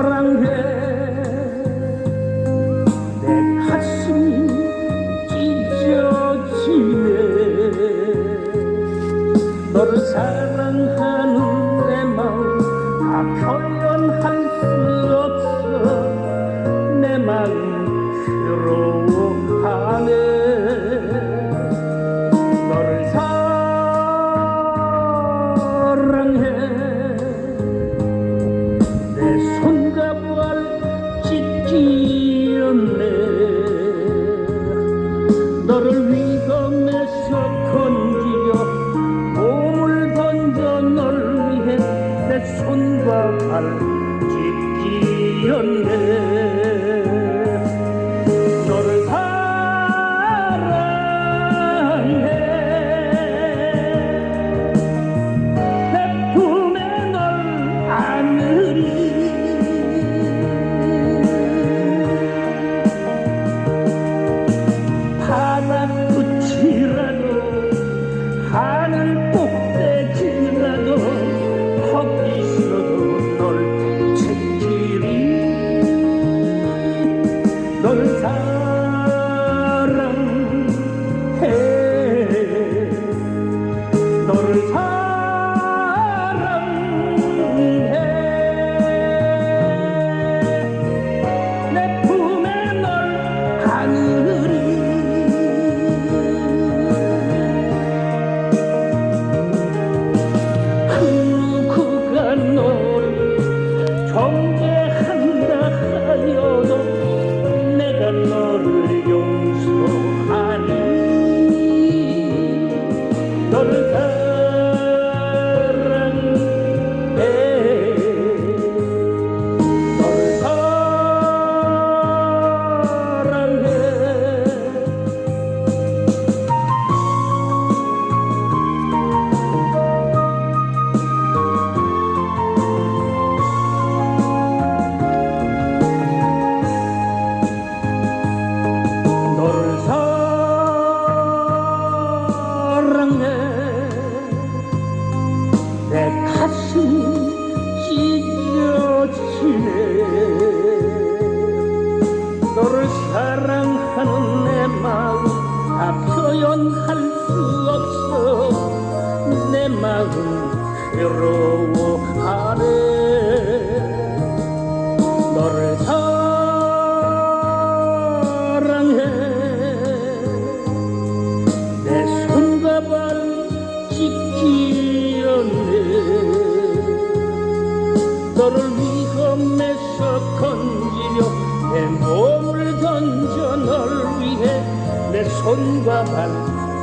사랑해. 내 가슴이 anne 수 없어. 내 마음 외로워하네. 너를 사랑해. 내 손과 발 지키었네. 너를 위험에서 건지려 내 몸을 던져 널 위해 내 손과 발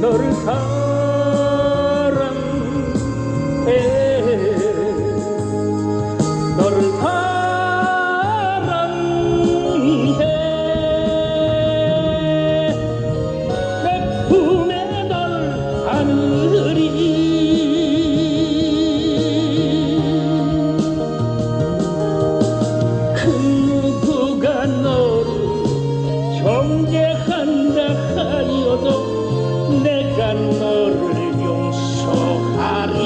너를 사랑 난 너를 용서하리.